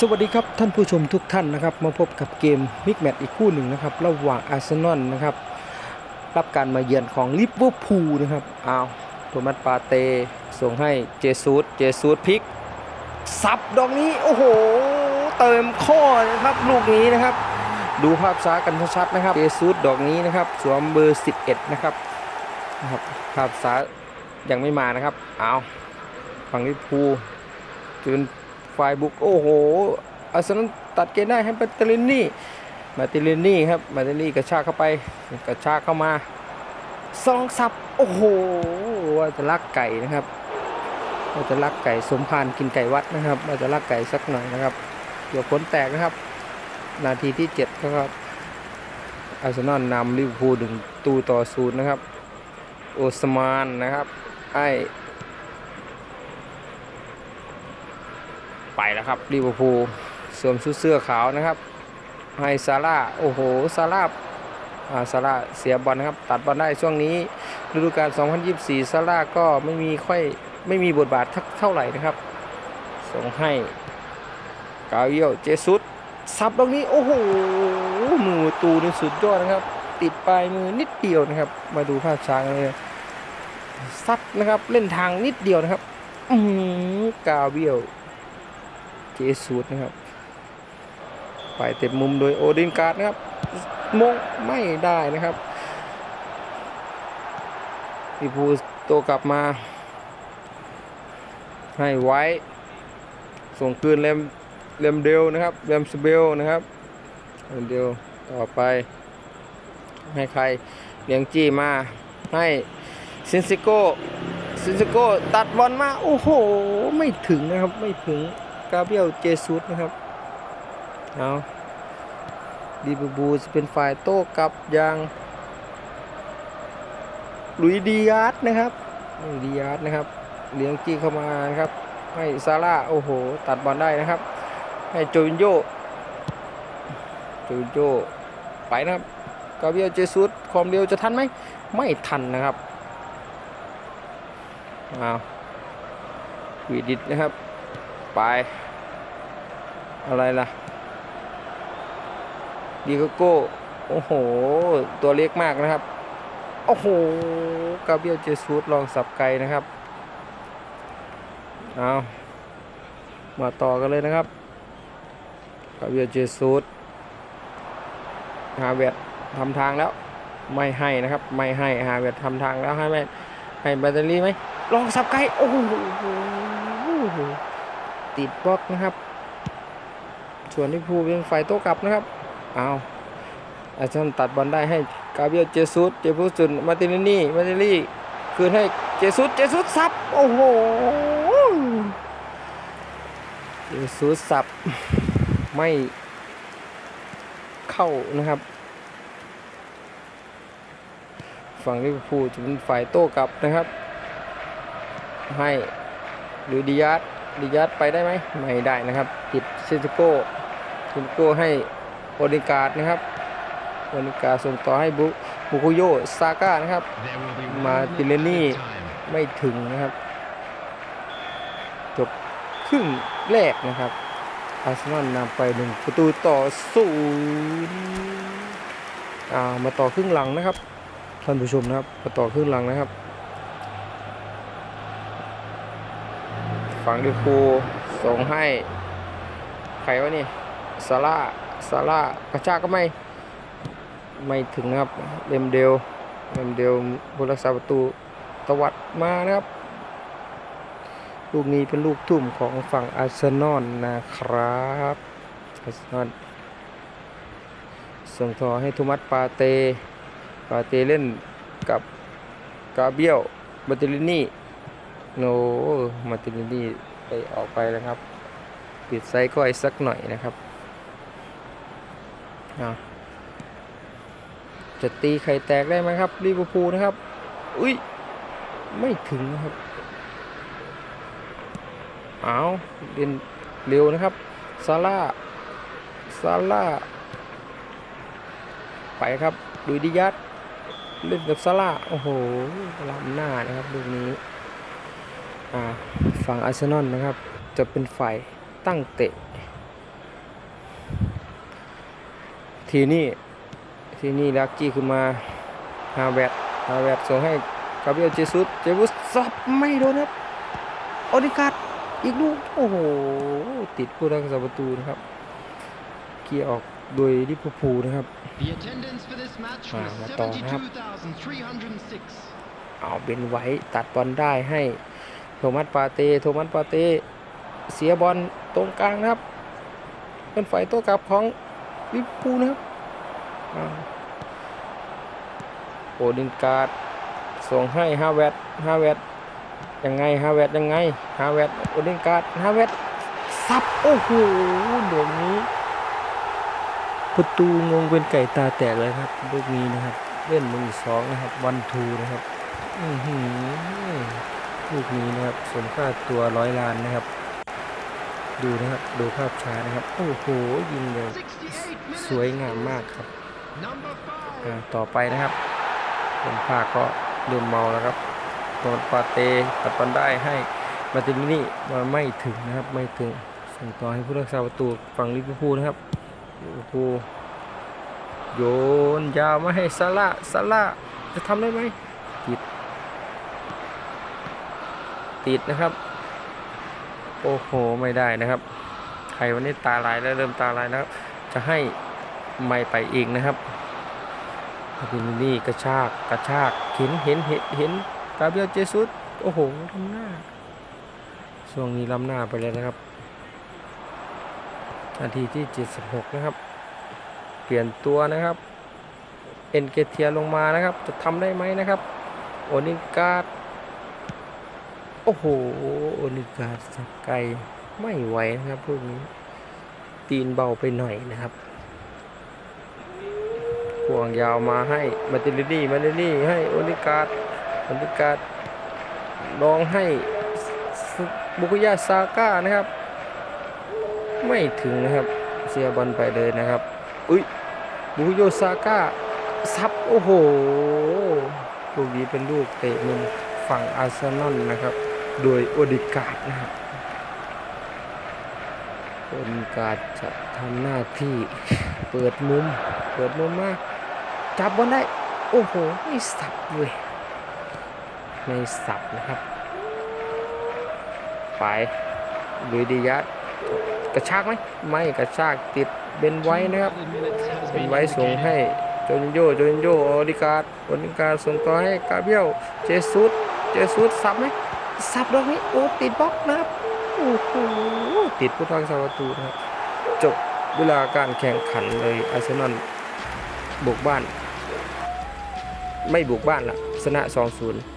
สวัสดีครับท่านผู้ชมทุกท่านนะครับ มาพบกับเกมมิกแมตอีกคู่หนึ่งนะครับ ระหว่างอาร์เซนอลนะครับ รับการมาเยือนของลิเวอร์พูลนะครับอ้าวโทมัสปาเตส่งให้เจซูสเจซูสพลิกซับดอกนี้ โอ้โห เติมข้อนะครับ ลูกนี้นะครับ ดูภาพช้ากันชัดๆนะครับเจซูสดอกนี้นะครับ สวมเบอร์ 11 นะครับนะครับภาพช้ายังไม่มานะครับเอาฝั่งลิเวอร์พูลจน ฝ่ายบุกโอ้โหอาร์เซนอลตัดเกมได้ให้มาติลินนี่มาติลินนี่ครับมาติลินนี่กระชากเข้าไปกระชากเข้ามาซองสับโอ้โหว่าจะลักไก่นะครับว่าจะลักไก่สมพานกินไก่วัดนะครับว่าจะลักไก่สักหน่อยนะครับเดี๋ยวผลแตกนะครับ นาทีที่7ครับอาร์เซนอลนำลิเวอร์พูลถึงตูต่อศูนย์นะครับ โอสมานนะครับไอ ไป แล้วครับลิเวอร์พูลสวมชุดเสื้อขาวนะครับให้ซาร่าโอ้โหซาร่าซาร่าเสียบอลนะครับ ตัดบอลได้ช่วงนี้ฤดูกาล 2024ซาร่าก็ไม่มีค่อยไม่มีบทบาทเท่าไหร่นะครับ ส่งให้กาเวียลเจสุสซับตรงนี้ โอ้โหมือตูนี่สุดยอดนะครับ ติดปลายมือนิดเดียวนะครับ มาดูภาพช้ากันเลยซัดนะครับเล่นทางนิดเดียวนะครับอืกาเวียล เจสูดนะครับ ไปเต็มมุมโดยโอดินการ์ดนะครับมงไม่ได้นะครับลิพูลโตกลับมา ให้ไว้ ส่งคืนเลมเลมเดลนะครับเลมสเบลนะครับเลมเดลต่อไป ให้ใครเลียงจี้มา ให้ซินซิโก้ซินซิโก้ตัดบอลมา โอ้โห ไม่ถึงนะครับ ไม่ถึง กาเบียลเจสุสนะครับเอาดีบูบูจะเป็นฝ่ายโต้กลับยังลุยดียาร์ดนะครับลุยดียาร์ดนะครับเลี้ยงจี้เข้ามานะครับ ให้ซาร่าโอ้โห ตัดบอลได้นะครับ ให้โจวินโยโจวินโยไปนะครับกาเบียลเจสุสความเร็วจะทันไหมไม่ทันนะครับเอาวีดิตนะครับ ไป อะไรล่ะดีโกโก้ โอ้โห ตัวเล็กมากนะครับ โอ้โห กาเบียลเจซูสลองสับไกลนะครับ เอามาต่อกันเลยนะครับ กาเบียลเจซูสฮาเวตทำทางแล้ว ไม่ให้นะครับ ไม่ให้ฮาเวตทำทางแล้วให้ไหมให้แบตเตอรี่ไหมลองสับไกลโอ้โห ติดบล็อกนะครับ ส่วนที่ภูเป็นฝ่ายโต้กลับนะครับเอาอาจารย์ตัดบอลได้ให้กาเบียลเจซุสเจซุสจุนมาตินินี่มาตินี่คืนให้เจซุสเจซุสซับโอ้โหเจซุสซับไม่เข้านะครับ ฝั่งลิเวอร์พูลจะเป็นฝ่ายโต้กลับนะครับ ให้หรือดิยาร์ด ดิยัดไปได้ไหมไม่ได้นะครับติดเซนติโก้ซนติโก้ให้โอนิการ์ดนะครับโอนิการ์ส่งต่อให้บุบุคุโยซาก้านะครับ มาติเลนี่ไม่ถึงนะครับ จบครึ่งแรกนะครับอาร์เซนอลนำไปหนึ่งประตูต่อศูนย์มาต่อครึ่งหลังนะครับท่านผู้ชมนะครับมาต่อครึ่งหลังนะครับ ฝั่งลิเวอร์พูลส่งให้ใครวะนี่ซาร่าซาร่ากระชากก็ไม่ ไม่ถึงนะครับเลมเดลเลมเดลผู้รักษาประตูตวัดมานะครับ ลูกนี้เป็นลูกทุ่มของฝั่งอาร์เซนอลนะครับอาร์เซนอลส่งต่อให้โทมัสปาเต ปาเตเล่นกับกาเบียลบัตเตลินี่ โนมาตินดีไปออกไปแล้วครับ ปิดไซส์ก็ไอ้สักหน่อยนะครับอะจะตีไข่แตกได้ไหมครับลิเวอร์พูลนะครับ อุ้ย ไม่ถึงนะครับ เอาเรียนเร็วนะครับ ซาร่า ซาร่า ไปครับดูดิยัตเล่นกับซาร่า โอ้โหล้ำหน้านะครับลูกนี้ ฝั่งอาร์เซนอลนะครับ จะเป็นฝ่ายตั้งเตะ ทีนี่ทีนี่ลักจี้ขึ้นมาฮาแวตฮาแวตส่งให้กาเบรียลเจซุสเจซุสซับไม่โดนครับโอดิการ์ดอีกลูกโอ้โห ติดผู้รักษาประตูนะครับเกียร์ออกโดยลิเวอร์พูลนะครับ The attendance for this match มา was มาต่อนะครับ 72,306. เอาเบนไว้ตัดบอลได้ให้ โทมัสปาเต้โทมัสปาเต้เสียบอลตรงกลางนะครับ เป็นฝ่ายโต้กลับของลิเวอร์พูนะครับโอดินการ์ดส่งให้ฮาเวตฮาเวตยังไงฮาเวตยังไงฮาเวตโอดินการ์ดฮาเวตซับโอ้โหเดี๋ยวนี้ประตูงงเป็นไก่ตาแตกเลยครับลูกนี้นะครับ เล่นมือสองนะครับวันทูนะครับ อือหือ ลูกนี้นะครับสมค่าตัวร้อยล้านนะครับ ดูนะครับดูภาพช้านะครับ โอ้โหยิงเลยสวยงามมากครับต่อไปนะครับคนภาคก็เริ่มเมาแล้วครับโดนปาเตตัดบอลได้ให้มาตินนี่มาไม่ถึงนะครับไม่ถึงส่งต่อให้ผู้รักษาประตูฝั่งลิเวอร์พูลนะครับลิเวอร์พูลโยนยาวมาให้ซาร่าซาร่าจะทำได้ไหมติด ติดนะครับ โอ้โหไม่ได้นะครับ ใครวันนี้ตาลายแล้วเริ่มตาลายแล้วจะให้ไม่ไปอีกนะครับบินนี่กระชากกระชากเห็นเห็นเห็นเห็นกาเบียเจซุสโอ้โหลำหน้าช่วงนี้ลำหน้าไปเลยนะครับนาทีที่ 76 นะครับ เปลี่ยนตัวนะครับเอ็นเกเทียลงมานะครับ จะทำได้ไหมนะครับ โอนิการ์ โอ้โห โอนิการ์ดสับไกลไม่ไหวนะครับพวกนี้ ตีนเบาไปหน่อยนะครับห่วงยาวมาให้มาติลินี่มาติลินี่ให้โอนิการ์ดโอนิการ์ดลองให้บุกุยาซาก้านะครับ ไม่ถึงนะครับเสียบอลไปเลยนะครับ อุ้ยบุกุโยซาก้าซับโอ้โหลูกนี้เป็นลูกเตะมุมฝั่งอาร์เซนอลนะครับ โดยโอดิการ์ดนะครับโอดิการ์ดจะทำหน้าที่เปิดมุม เปิดมุมมาจับบอลได้ โอ้โห ไม่สับเลยไม่สับนะครับ ไปลุยดิยัดกระชากไหมไม่กระชากติดเบนไว้นะครับเป็นไว้ส่งให้โจนโยโจนโยโอดิการ์ดโอดิการ์ดส่งต่อให้กาเบียลเจซุสเจซุสสับไหม สับดอกนี้โอ้ติดบล็อกนะครับโอ้โหติดผู้ทักษาประตูนะครับจบเวลาการแข่งขันเลยอาร์เซนอลบุกบ้าน ไม่บุกบ้านละชนะ 2-0